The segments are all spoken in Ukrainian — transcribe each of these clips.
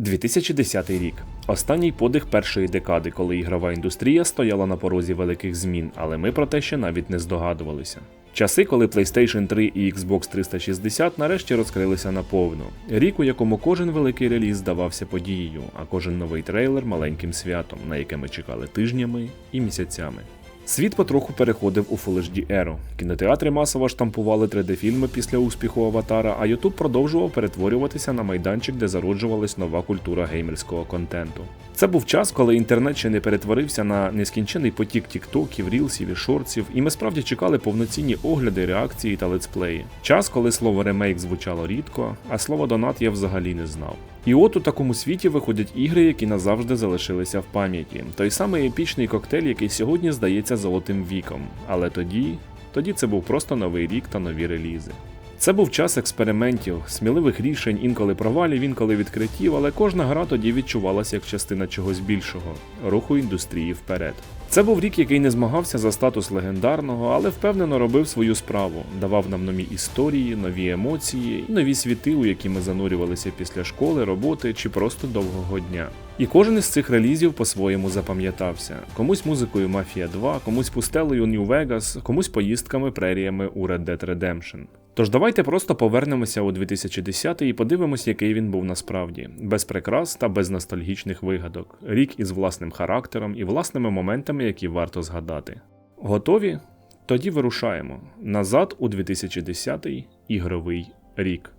2010 рік. Останній подих першої декади, коли ігрова індустрія стояла на порозі великих змін, але ми про те ще навіть не здогадувалися. Часи, коли PlayStation 3 і Xbox 360 нарешті розкрилися наповну. Рік, у якому кожен великий реліз здавався подією, а кожен новий трейлер маленьким святом, на яке ми чекали тижнями і місяцями. Світ потроху переходив у Full еру. Кінотеатри масово штампували 3D-фільми після успіху Аватара, а YouTube продовжував перетворюватися на майданчик, де зароджувалась нова культура геймерського контенту. Це був час, коли інтернет ще не перетворився на нескінчений потік тіктоків, рілсів і шорців, і ми справді чекали повноцінні огляди, реакції та летсплеї. Час, коли слово ремейк звучало рідко, а слово донат я взагалі не знав. І от у такому світі виходять ігри, які назавжди залишилися в пам'яті. Той самий епічний коктейль, який сьогодні здається золотим віком. Але тоді, тоді це був просто новий рік та нові релізи. Це був час експериментів, сміливих рішень, інколи провалів, інколи відкриттів, але кожна гра тоді відчувалася як частина чогось більшого руху індустрії вперед. Це був рік, який не змагався за статус легендарного, але впевнено робив свою справу, давав нам нові історії, нові емоції і нові світи, у які ми занурювалися після школи, роботи чи просто довгого дня. І кожен із цих релізів по-своєму запам'ятався: комусь музикою Мафія 2, комусь пустелею New Vegas, комусь поїздками преріями у Red Dead Redemption. Тож давайте просто повернемося у 2010 і подивимось, який він був насправді, без прикрас та без ностальгічних вигадок, рік із власним характером і власними моментами, які варто згадати. Готові? Тоді вирушаємо назад у 2010 ігровий рік.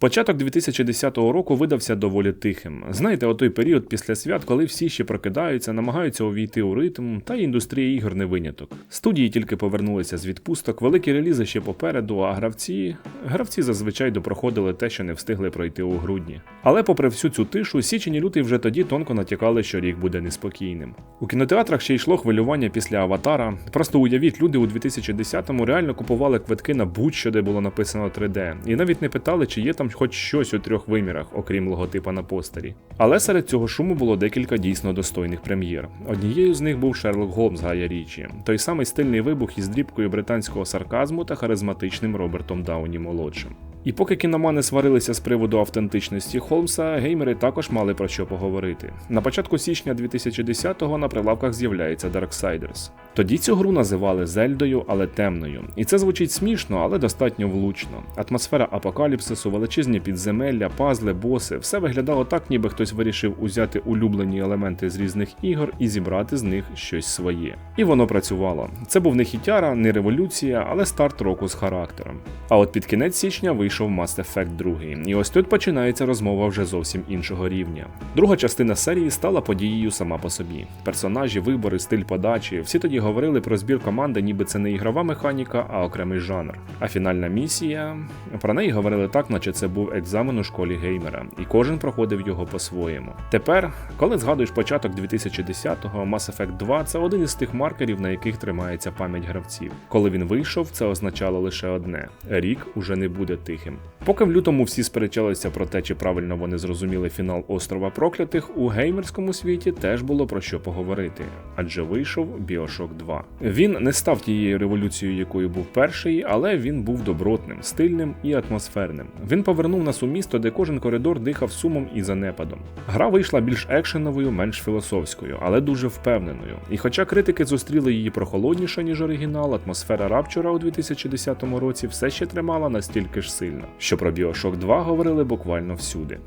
Початок 2010 року видався доволі тихим. Знаєте, о той період після свят, коли всі ще прокидаються, намагаються увійти у ритм, та й індустрія ігор не виняток. Студії тільки повернулися з відпусток, великі релізи ще попереду, а гравці гравці зазвичай допроходили те, що не встигли пройти у грудні. Але попри всю цю тишу, січень і лютий вже тоді тонко натякали, що рік буде неспокійним. У кінотеатрах ще йшло хвилювання після аватара. Просто уявіть, люди у 2010-му реально купували квитки на будь-що, де було написано 3D, і навіть не питали, чи є там хоч щось у трьох вимірах, окрім логотипа на постері. Але серед цього шуму було декілька дійсно достойних прем'єр. Однією з них був Шерлок Голмс Гая Річі, той самий стильний вибух із дрібкою британського сарказму та харизматичним Робертом Дауні молодшим. І поки кіномани сварилися з приводу автентичності Холмса, геймери також мали про що поговорити. На початку січня 2010-го на прилавках з'являється Darksiders. Тоді цю гру називали Зельдою, але темною. І це звучить смішно, але достатньо влучно. Атмосфера апокаліпсису, величезні підземелля, пазли, боси все виглядало так, ніби хтось вирішив узяти улюблені елементи з різних ігор і зібрати з них щось своє. І воно працювало. Це був не хітяра, не революція, але старт року з характером. А от під кінець січня вийшов Mass Effect 2. І ось тут починається розмова вже зовсім іншого рівня. Друга частина серії стала подією сама по собі. Персонажі, вибори, стиль подачі. Всі тоді говорили про збір команди, ніби це не ігрова механіка, а окремий жанр. А фінальна місія про неї говорили так, наче це був екзамен у школі геймера, і кожен проходив його по-своєму. Тепер, коли згадуєш початок 2010-го, Mass Effect 2 це один із тих маркерів, на яких тримається пам'ять гравців. Коли він вийшов, це означало лише одне: рік уже не буде тихим. Поки в лютому всі сперечалися про те, чи правильно вони зрозуміли фінал острова проклятих, у геймерському світі теж було про що поговорити, адже вийшов Bioshock 2. Він не став тією революцією, якою був перший, але він був добротним, стильним і атмосферним. Він повернув нас у місто, де кожен коридор дихав сумом і занепадом. Гра вийшла більш екшеновою, менш філософською, але дуже впевненою. І хоча критики зустріли її прохолодніше, ніж оригінал, атмосфера Рапчура у 2010 році все ще тримала настільки ж сильно, що про Bioshock 2 говорили буквально всюди.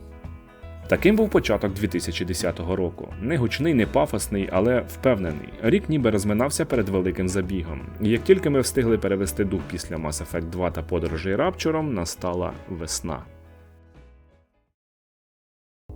Таким був початок 2010 року. Не гучний, не пафосний, але впевнений. Рік ніби розминався перед великим забігом. І як тільки ми встигли перевести дух після Mass Effect 2 та подорожей Рапчуром, настала весна.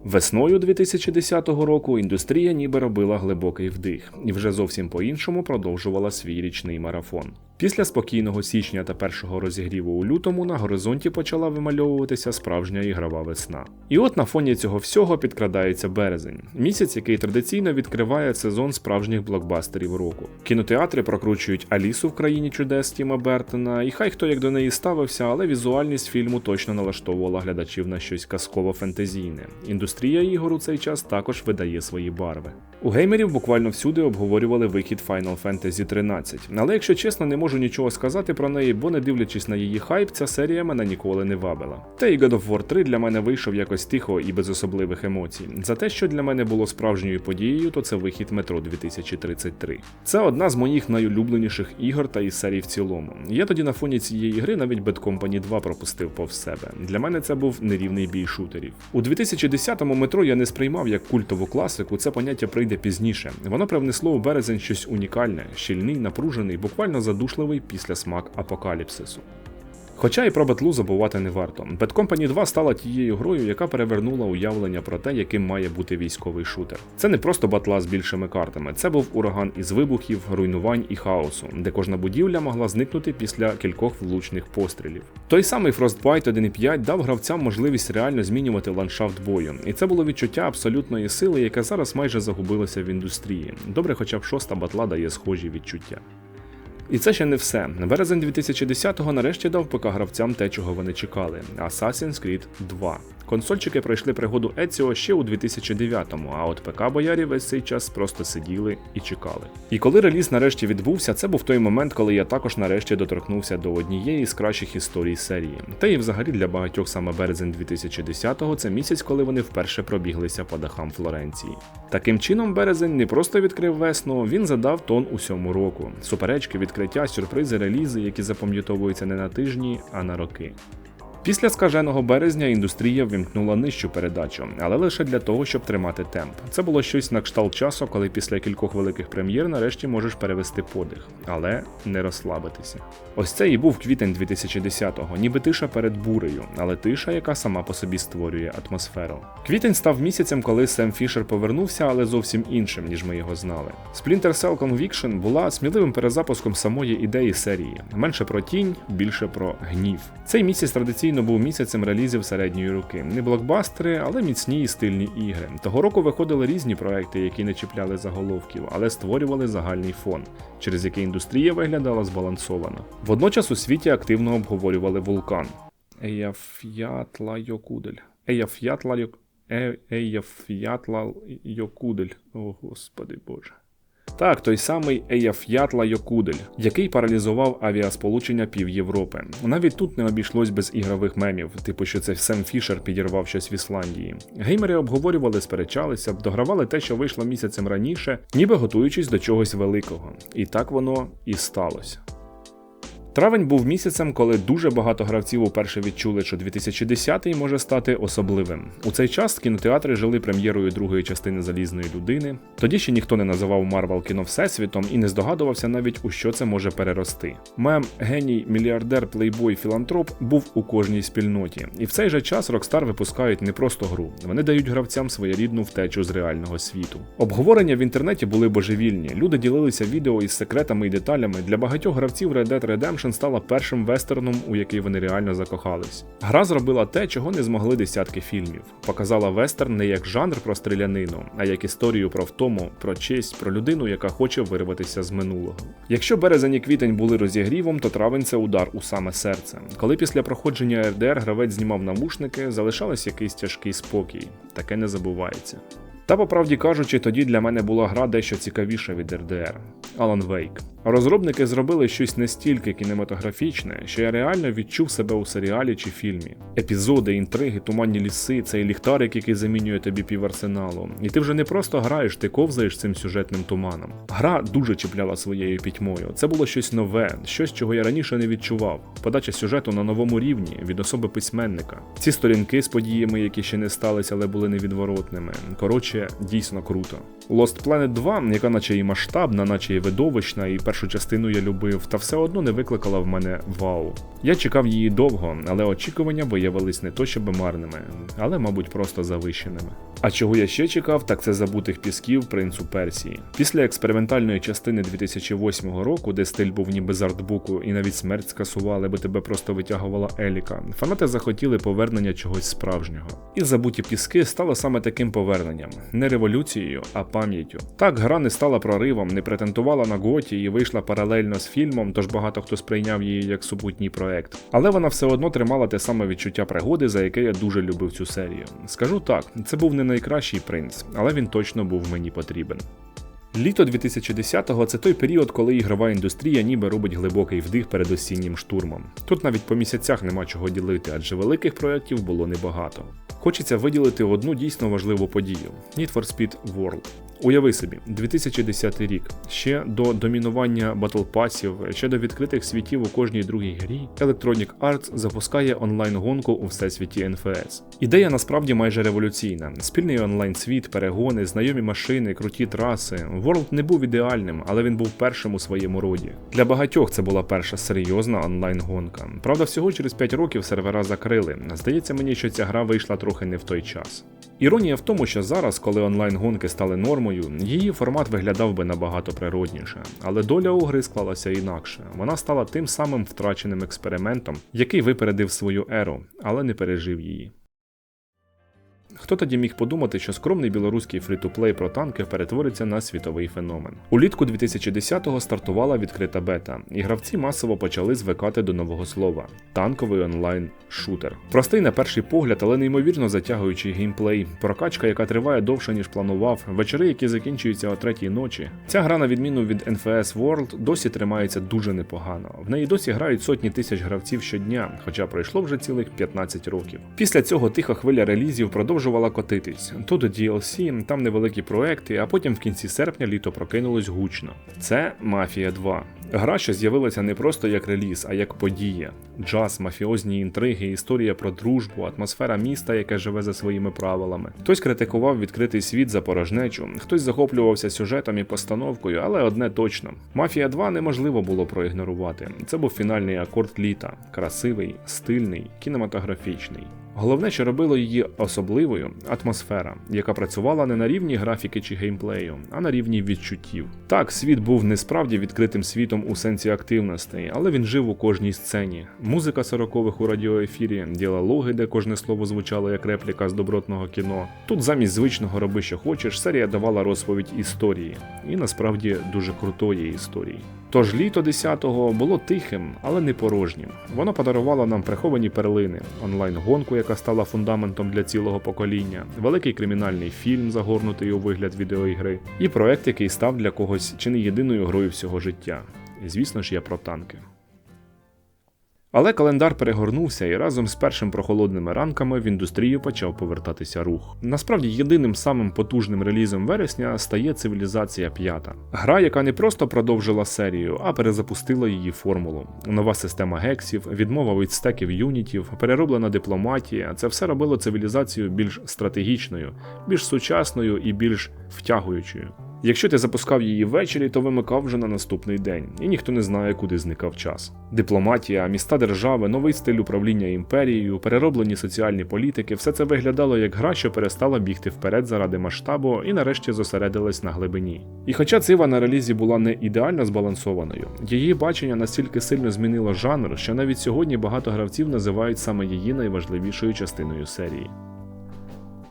Весною 2010 року індустрія ніби робила глибокий вдих і вже зовсім по-іншому продовжувала свій річний марафон. Після спокійного січня та першого розігріву у лютому на горизонті почала вимальовуватися справжня ігрова весна. І от на фоні цього всього підкрадається березень, місяць, який традиційно відкриває сезон справжніх блокбастерів року. Кінотеатри прокручують Алісу в країні чудес Тіма Бертона, і хай хто як до неї ставився, але візуальність фільму точно налаштовувала глядачів на щось казково-фентезійне. Індустрія ігор у цей час також видає свої барви. У геймерів буквально всюди обговорювали вихід Final Fantasy 13, але якщо чесно, не можу нічого сказати про неї, бо не дивлячись на її хайп, ця серія мене ніколи не вабила. Та й God of War 3 для мене вийшов якось тихо і без особливих емоцій. За те, що для мене було справжньою подією, то це вихід Метро 2033. Це одна з моїх найулюбленіших ігор та і серій в цілому. Я тоді на фоні цієї гри навіть Bad Company 2 пропустив повз себе. Для мене це був нерівний бій шутерів. У 2010-му метро я не сприймав як культову класику, це поняття прийде пізніше. Воно привнесло у березень щось унікальне, щільний, напружений, буквально задушливий після смак апокаліпсису. Хоча і про Батлу забувати не варто. Bad Company 2 стала тією грою, яка перевернула уявлення про те, яким має бути військовий шутер. Це не просто батла з більшими картами, це був ураган із вибухів, руйнувань і хаосу, де кожна будівля могла зникнути після кількох влучних пострілів. Той самий Frostbite 1.5 дав гравцям можливість реально змінювати ландшафт бою, і це було відчуття абсолютної сили, яке зараз майже загубилося в індустрії. Добре, хоча б шоста батла дає схожі відчуття. І це ще не все. Березень 2010-го нарешті дав ПК гравцям те, чого вони чекали: Assassin's Creed 2. Консольчики пройшли пригоду Еціо ще у 2009-му, а от ПК боярі весь цей час просто сиділи і чекали. І коли реліз нарешті відбувся, це був той момент, коли я також нарешті доторкнувся до однієї з кращих історій серії. Та і взагалі для багатьох саме березень 2010-го це місяць, коли вони вперше пробіглися по дахам Флоренції. Таким чином, березень не просто відкрив весну, він задав тон усьому року. Суперечки, відкриття, сюрпризи, релізи, які запам'ятовуються не на тижні, а на роки. Після скаженого березня індустрія ввімкнула нижчу передачу, але лише для того, щоб тримати темп. Це було щось на кшталт часу, коли після кількох великих прем'єр нарешті можеш перевести подих, але не розслабитися. Ось це і був квітень 2010-го, ніби тиша перед бурею, але тиша, яка сама по собі створює атмосферу. Квітень став місяцем, коли Сем Фішер повернувся, але зовсім іншим, ніж ми його знали. Splinter Cell Conviction була сміливим перезапуском самої ідеї серії, менше про тінь, більше про гнів. Цей місяць традиційно був місяцем релізів середньої руки. Не блокбастери, але міцні і стильні ігри. Того року виходили різні проекти, які не чіпляли заголовків, але створювали загальний фон, через який індустрія виглядала збалансовано. Водночас у світі активно обговорювали вулкан. Еяф'ятла Йокудель. Еяф'ятла Йок... Е... Йокудель. О, господи боже. Так, той самий Еяф'ятла Йокудель, який паралізував авіасполучення пів Європи. Навіть тут не обійшлось без ігрових мемів, типу, що це Сем Фішер підірвав щось в Ісландії. Геймери обговорювали, сперечалися, догравали те, що вийшло місяцем раніше, ніби готуючись до чогось великого. І так воно і сталося. Травень був місяцем, коли дуже багато гравців уперше відчули, що 2010-й може стати особливим. У цей час кінотеатри жили прем'єрою другої частини залізної людини. Тоді ще ніхто не називав Марвел кіно всесвітом і не здогадувався навіть у що це може перерости. Мем геній, мільярдер, плейбой, філантроп був у кожній спільноті, і в цей же час Rockstar випускають не просто гру, вони дають гравцям своєрідну втечу з реального світу. Обговорення в інтернеті були божевільні. Люди ділилися відео із секретами і деталями. Для багатьох гравців Red Dead Redemption Redemption стала першим вестерном, у який вони реально закохались. Гра зробила те, чого не змогли десятки фільмів. Показала вестерн не як жанр про стрілянину, а як історію про втому, про честь, про людину, яка хоче вирватися з минулого. Якщо березень і квітень були розігрівом, то травень це удар у саме серце. Коли після проходження РДР гравець знімав навушники, залишалось якийсь тяжкий спокій. Таке не забувається. Та по правді кажучи, тоді для мене була гра дещо цікавіша від РДР Alan Wake. Розробники зробили щось настільки кінематографічне, що я реально відчув себе у серіалі чи фільмі. Епізоди, інтриги, туманні ліси, цей ліхтарик, який замінює тобі піварсеналу. І ти вже не просто граєш, ти ковзаєш цим сюжетним туманом. Гра дуже чіпляла своєю пітьмою. Це було щось нове, щось, чого я раніше не відчував. Подача сюжету на новому рівні від особи письменника. Ці сторінки з подіями, які ще не сталися, але були невідворотними. Коротше, дійсно круто. Lost Planet 2, яка наче і масштабна, наче і видовищна, і перш першу частину я любив, та все одно не викликала в мене вау. Я чекав її довго, але очікування виявились не то щоб марними, але, мабуть, просто завищеними. А чого я ще чекав, так це забутих пісків принцу Персії. Після експериментальної частини 2008 року, де стиль був ніби з артбуку і навіть смерть скасували, бо тебе просто витягувала Еліка, фанати захотіли повернення чогось справжнього. І забуті піски стало саме таким поверненням, не революцією, а пам'яттю. Так, гра не стала проривом, не претендувала на готі і вийшла паралельно з фільмом, тож багато хто сприйняв її як супутній проект. Але вона все одно тримала те саме відчуття пригоди, за яке я дуже любив цю серію. Скажу так, це був не найкращий принц, але він точно був мені потрібен. Літо 2010-го це той період, коли ігрова індустрія ніби робить глибокий вдих перед осіннім штурмом. Тут навіть по місяцях нема чого ділити, адже великих проєктів було небагато. Хочеться виділити одну дійсно важливу подію: Need for Speed World. Уяви собі, 2010 рік, ще до домінування батлпасів, ще до відкритих світів у кожній другій грі, Electronic Arts запускає онлайн-гонку у всесвіті НФС. Ідея насправді майже революційна: спільний онлайн-світ, перегони, знайомі машини, круті траси. World не був ідеальним, але він був першим у своєму роді. Для багатьох це була перша серйозна онлайн-гонка. Правда, всього через 5 років сервера закрили. Здається мені, що ця гра вийшла трохи не в той час. Іронія в тому, що зараз, коли онлайн-гонки стали нормою, її формат виглядав би набагато природніше, але доля угри склалася інакше. Вона стала тим самим втраченим експериментом, який випередив свою еру, але не пережив її. Хто тоді міг подумати, що скромний білоруський фрі-ту-плей про танки перетвориться на світовий феномен? Улітку 2010-го стартувала відкрита бета, і гравці масово почали звикати до нового слова танковий онлайн шутер. Простий на перший погляд, але неймовірно затягуючий геймплей, прокачка, яка триває довше ніж планував, вечори, які закінчуються о третій ночі. Ця гра, на відміну від NFS World, досі тримається дуже непогано. В неї досі грають сотні тисяч гравців щодня, хоча пройшло вже цілих 15 років. Після цього тиха хвиля релізів продовжувала котитись. Тут DLC, там невеликі проекти, а потім в кінці серпня літо прокинулось гучно. Це Мафія 2. Гра, що з'явилася не просто як реліз, а як подія. Джаз, мафіозні інтриги, історія про дружбу, атмосфера міста, яке живе за своїми правилами. Хтось критикував відкритий світ за порожнечу, хтось захоплювався сюжетом і постановкою, але одне точно: Мафія 2 неможливо було проігнорувати. Це був фінальний акорд літа, красивий, стильний, кінематографічний. Головне, що робило її особливою атмосфера, яка працювала не на рівні графіки чи геймплею, а на рівні відчуттів. Так, світ був не справді відкритим світом у сенсі активностей, але він жив у кожній сцені. Музика сорокових у радіоефірі, діалоги, де кожне слово звучало як репліка з добротного кіно. Тут замість звичного роби, що хочеш, серія давала розповідь історії, і насправді дуже крутої історії. Тож літо 10-го було тихим, але не порожнім. Воно подарувало нам приховані перлини, онлайн-гонку, яка стала фундаментом для цілого покоління, великий кримінальний фільм, загорнутий у вигляд відеоігри, і проект, який став для когось чи не єдиною грою всього життя. І звісно ж, я про танки. Але календар перегорнувся, і разом з першим прохолодними ранками в індустрію почав повертатися рух. Насправді, єдиним самим потужним релізом вересня стає цивілізація 5. Гра, яка не просто продовжила серію, а перезапустила її формулу. Нова система гексів, відмова від стеків юнітів, перероблена дипломатія це все робило цивілізацію більш стратегічною, більш сучасною і більш втягуючою. Якщо ти запускав її ввечері, то вимикав вже на наступний день, і ніхто не знає, куди зникав час. Дипломатія, міста держави, новий стиль управління імперією, перероблені соціальні політики все це виглядало як гра, що перестала бігти вперед заради масштабу і нарешті зосередилась на глибині. І хоча цива на релізі була не ідеально збалансованою, її бачення настільки сильно змінило жанр, що навіть сьогодні багато гравців називають саме її найважливішою частиною серії.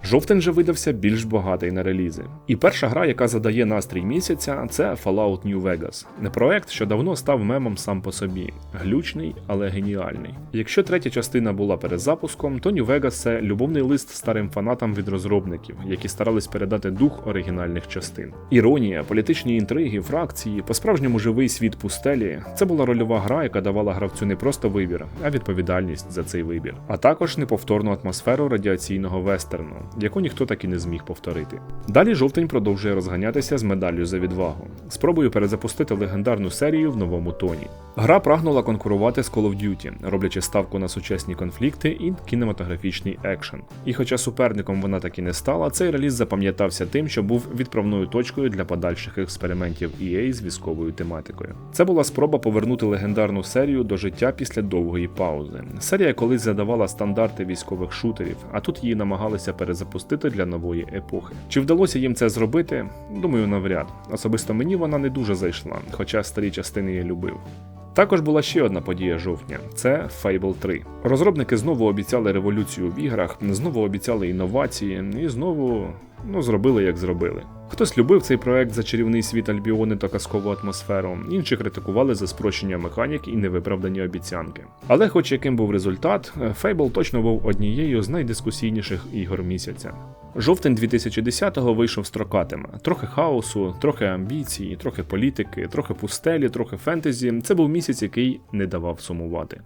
Жовтень же видався більш багатий на релізи. І перша гра, яка задає настрій місяця, це Fallout New Vegas. Не проект, що давно став мемом сам по собі, глючний, але геніальний. Якщо третя частина була перезапуском, то New Vegas – це любовний лист старим фанатам від розробників, які старались передати дух оригінальних частин. Іронія, політичні інтриги, фракції, по-справжньому живий світ пустелі це була рольова гра, яка давала гравцю не просто вибір, а відповідальність за цей вибір, а також неповторну атмосферу радіаційного вестерну яку ніхто так і не зміг повторити. Далі жовтень продовжує розганятися з медаллю за відвагу, спробую перезапустити легендарну серію в новому тоні. Гра прагнула конкурувати з Call of Duty, роблячи ставку на сучасні конфлікти і кінематографічний екшен. І хоча суперником вона так і не стала, цей реліз запам'ятався тим, що був відправною точкою для подальших експериментів EA з військовою тематикою. Це була спроба повернути легендарну серію до життя після довгої паузи. Серія колись задавала стандарти військових шутерів, а тут її намагалися перезапустити для нової епохи. Чи вдалося їм це зробити? Думаю, навряд. Особисто мені вона не дуже зайшла, хоча старі частини я любив. Також була ще одна подія жовтня це Fable 3. Розробники знову обіцяли революцію в іграх, знову обіцяли інновації, і знову ну, зробили як зробили. Хтось любив цей проект за чарівний світ Альбіони та казкову атмосферу, інші критикували за спрощення механік і невиправдані обіцянки. Але, хоч яким був результат, Fable точно був однією з найдискусійніших ігор місяця. Жовтень 2010-го вийшов строкатим. Трохи хаосу, трохи амбіції, трохи політики, трохи пустелі, трохи фентезі. Це був місяць, який не давав сумувати.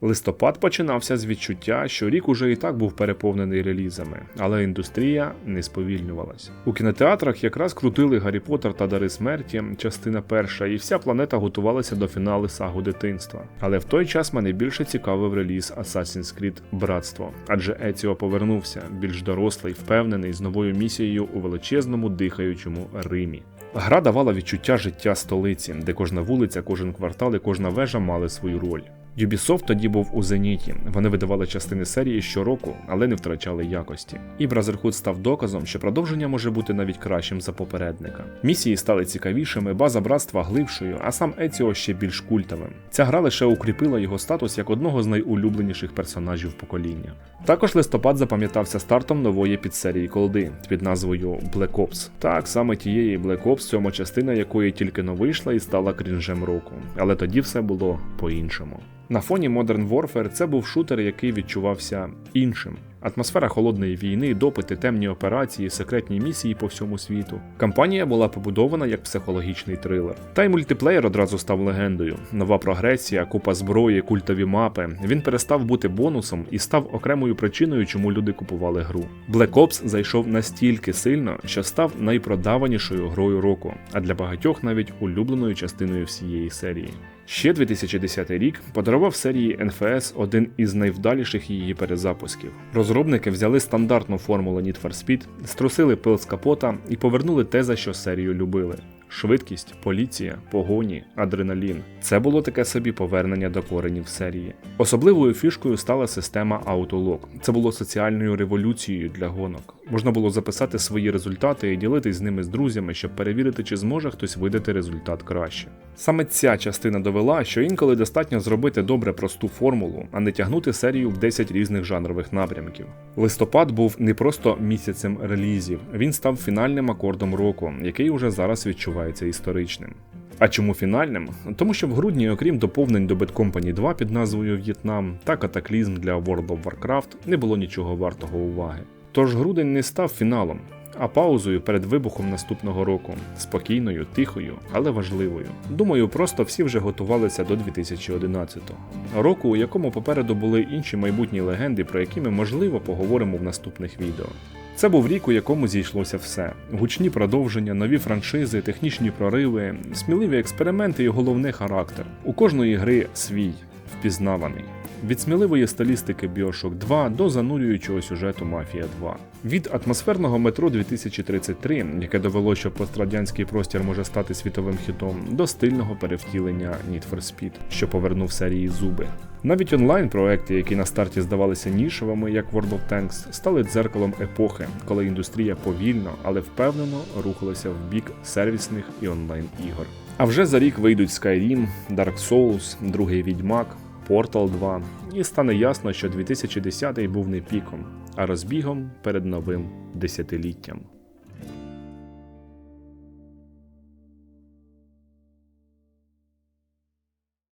Листопад починався з відчуття, що рік уже і так був переповнений релізами, але індустрія не сповільнювалася. У кінотеатрах якраз крутили Гаррі Поттер та Дари смерті, частина перша, і вся планета готувалася до фіналу сагу дитинства. Але в той час мене більше цікавив реліз Assassin's Creed Братство, адже Еціо повернувся, більш дорослий, впевнений з новою місією у величезному дихаючому Римі. Гра давала відчуття життя столиці, де кожна вулиця, кожен квартал і кожна вежа мали свою роль. Ubisoft тоді був у зеніті. Вони видавали частини серії щороку, але не втрачали якості. І Brotherhood став доказом, що продовження може бути навіть кращим за попередника. Місії стали цікавішими, база братства глибшою, а сам Еціо ще більш культовим. Ця гра лише укріпила його статус як одного з найулюбленіших персонажів покоління. Також листопад запам'ятався стартом нової підсерії колди під назвою Black Ops. Так саме тієї Black Ops, сьома частина якої тільки но вийшла і стала крінжем року. Але тоді все було по-іншому. На фоні Modern Warfare це був шутер, який відчувався іншим. Атмосфера холодної війни, допити, темні операції, секретні місії по всьому світу. Кампанія була побудована як психологічний трилер. Та й мультиплеєр одразу став легендою. Нова прогресія, купа зброї, культові мапи. Він перестав бути бонусом і став окремою причиною, чому люди купували гру. Black Ops зайшов настільки сильно, що став найпродаванішою грою року, а для багатьох навіть улюбленою частиною всієї серії. Ще 2010 рік подарував серії NFS один із найвдаліших її перезапусків. Розробники взяли стандартну формулу Need for Speed, струсили пил з капота і повернули те, за що серію любили. Швидкість, поліція, погоні, адреналін це було таке собі повернення до коренів серії. Особливою фішкою стала система Autolock. Це було соціальною революцією для гонок. Можна було записати свої результати і ділитись з ними з друзями, щоб перевірити, чи зможе хтось видати результат краще. Саме ця частина довела, що інколи достатньо зробити добре просту формулу, а не тягнути серію в 10 різних жанрових напрямків. Листопад був не просто місяцем релізів, він став фінальним акордом року, який уже зараз відчувається історичним. А чому фінальним? Тому що в грудні, окрім доповнень до Bad Company 2 під назвою В'єтнам та катаклізм для World of Warcraft, не було нічого вартого уваги. Тож грудень не став фіналом, а паузою перед вибухом наступного року, спокійною, тихою, але важливою. Думаю, просто всі вже готувалися до 2011-го. року, у якому попереду були інші майбутні легенди, про які ми можливо поговоримо в наступних відео. Це був рік, у якому зійшлося все: гучні продовження, нові франшизи, технічні прориви, сміливі експерименти і головне характер. У кожної гри свій, впізнаваний. Від сміливої стилістики Bioshock 2 до занурюючого сюжету Мафія 2. Від атмосферного метро 2033, яке довело, що пострадянський простір може стати світовим хітом, до стильного перевтілення Need for Speed, що повернув серії зуби. Навіть онлайн-проекти, які на старті здавалися нішевими, як World of Tanks, стали дзеркалом епохи, коли індустрія повільно, але впевнено рухалася в бік сервісних і онлайн-ігор. А вже за рік вийдуть Skyrim, Dark Souls, другий Відьмак. Portal 2, і стане ясно, що 2010 був не піком, а розбігом перед новим десятиліттям.